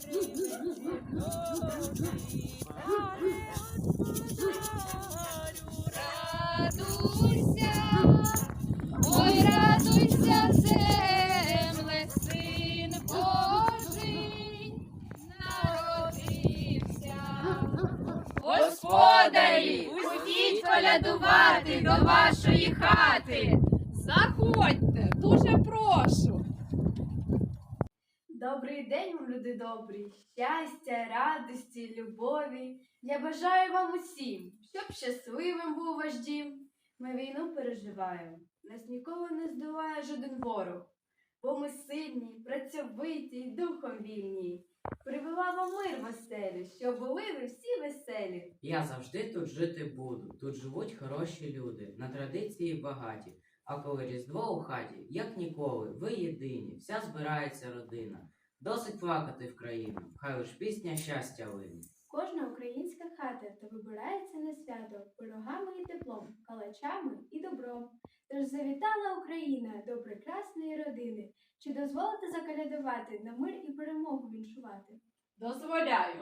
Oh, день, вам, люди добрі, щастя, радості, любові. Я бажаю вам усім, щоб щасливим був ваш дім. Ми війну переживаємо, нас ніколи не здолає жоден ворог, бо ми сильні, працьовиті й духом вільні. Привела вам мир в оселю, щоб були ви всі веселі. Я завжди тут жити буду. Тут живуть хороші люди, на традиції багаті. А коли різдво у хаті, як ніколи, ви єдині, вся збирається родина. Досить плакати в країну, хай лиш пісня щастя лине. Кожна українська хата то вибирається на свято пирогами і теплом, калачами і добром. Тож завітала Україна до прекрасної родини. Чи дозволите закалядувати на мир і перемогу віншувати? Дозволяю.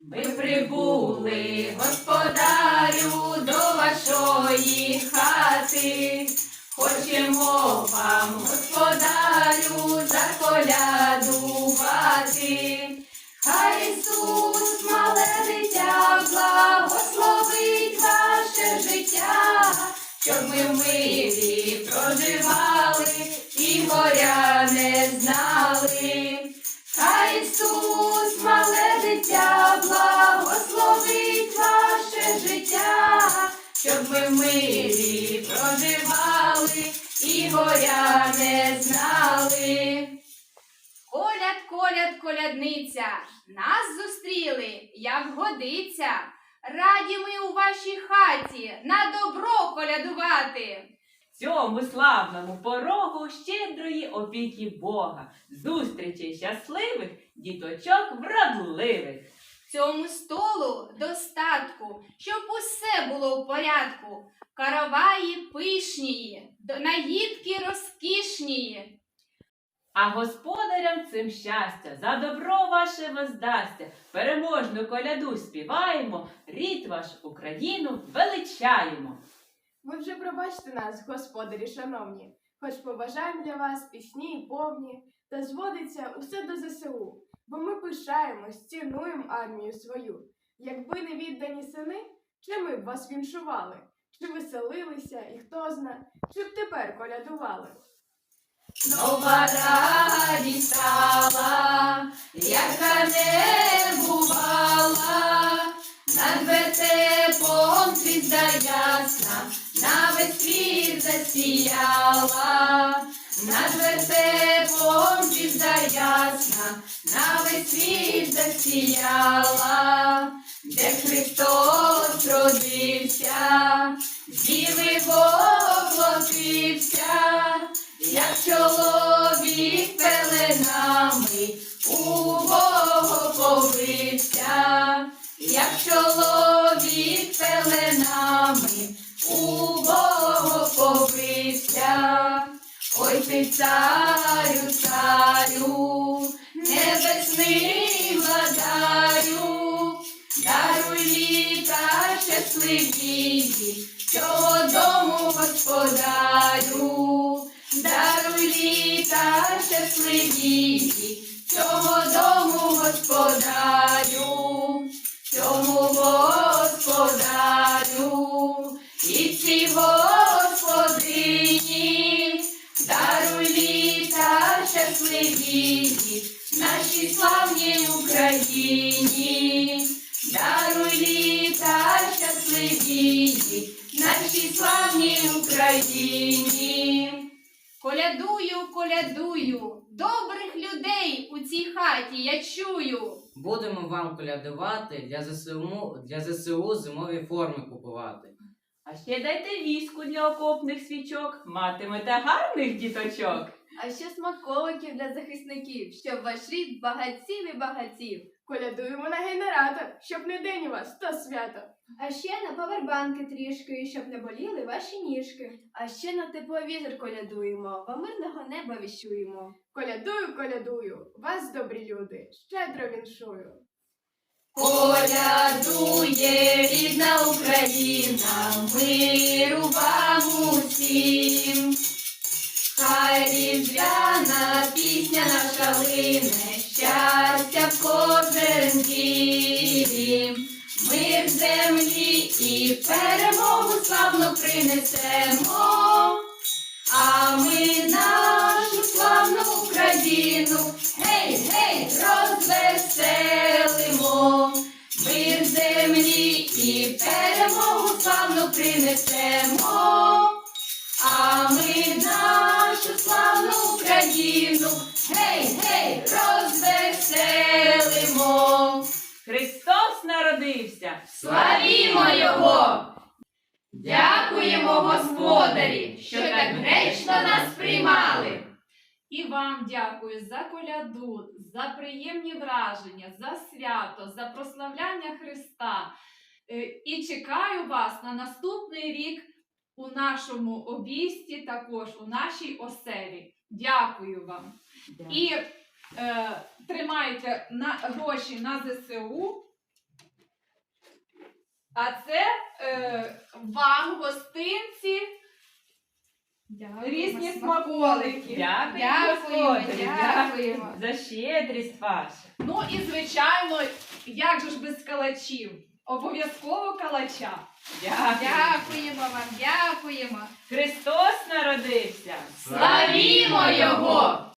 Ми прибули, господарю, до вашої хати. Хочемо вам, господарю, заколядувати. Хай Ісус, мале дитя, благословить ваше життя, щоб ми в проживали і горя не знали. Хай Ісус, мале дитя, благословить ваше життя, щоб ми в мирі проживали і горя не знали. Коляд, коляд, колядниця, нас зустріли, як годиться. Раді ми у вашій хаті на добро колядувати. Цьому славному порогу щедрої опіки Бога, зустрічей щасливих, діточок вродливих. Цьому столу достатку, щоб усе було в порядку. Караваї пишнії, наїдки розкішнії. А господарям цим щастя, за добро ваше воздасться, переможну коляду співаємо, рід ваш Україну величаємо. Ви вже пробачте нас, господарі шановні, хоч побажаємо для вас пісні повні, та зводиться усе до ЗСУ, бо ми пишаємось, цінуємо армію свою. Якби не віддані сини, чи ми б вас віншували, чи веселилися, і хто зна, чи б тепер колядували. Нова радість стала, яка не бувала, над вертепом звізда ясна, на весь світ засіяла, над вертепом звізда ясна, на весь світ засіяла, де Христос родився, діви воплотився, як чоловік пеленами у Бога повився, як чоловік пеленами ти царю, царю, небесний владарю, даруй літа щасливії, цього дому господарю, даруй літа щасливії, цього дому господарю, літа нашій славній Україні, даруй літа щасливії, нашій славній Україні. Колядую, колядую, добрих людей у цій хаті я чую. Будемо вам колядувати для ЗСУ, для ЗСУ зимові форми купувати. А ще дайте віску для окопних свічок, матимете гарних діточок. А ще смаколиків для захисників, щоб ваш рід багатів і багатів. Колядуємо на генератор, щоб не день у вас, то свято. А ще на павербанки трішки, щоб не боліли ваші ніжки. А ще на тепловізор колядуємо, вам мирного неба віщуємо. Колядую, колядую, вас, добрі люди, щедро віншую. Колядує рідна Україна, миру вам усім. Хай різдвяна пісня наша лине, щастя в кожен дім. Ми в землі і перемогу славну принесемо. А ми нашу славну Україну, принесемо. А ми нашу славну Україну, гей, гей, розвеселимо. Христос народився. Славімо Його! Дякуємо, Господарі, що так гречно нас приймали. І вам дякую за коляду, за приємні враження, за свято, за прославляння Христа. Е, І чекаю вас на наступний рік у нашому обісті, також у нашій оселі. Дякую вам. І е, тримайте на, гроші на ЗСУ. А це е, вам гостинці, різні смаколики. Дякую, дякуємо. за щедрість вашу. Ну і звичайно, як же ж без калачів? Обов'язково калача. Дякуємо вам, дякуємо. Христос народився. Славімо Його!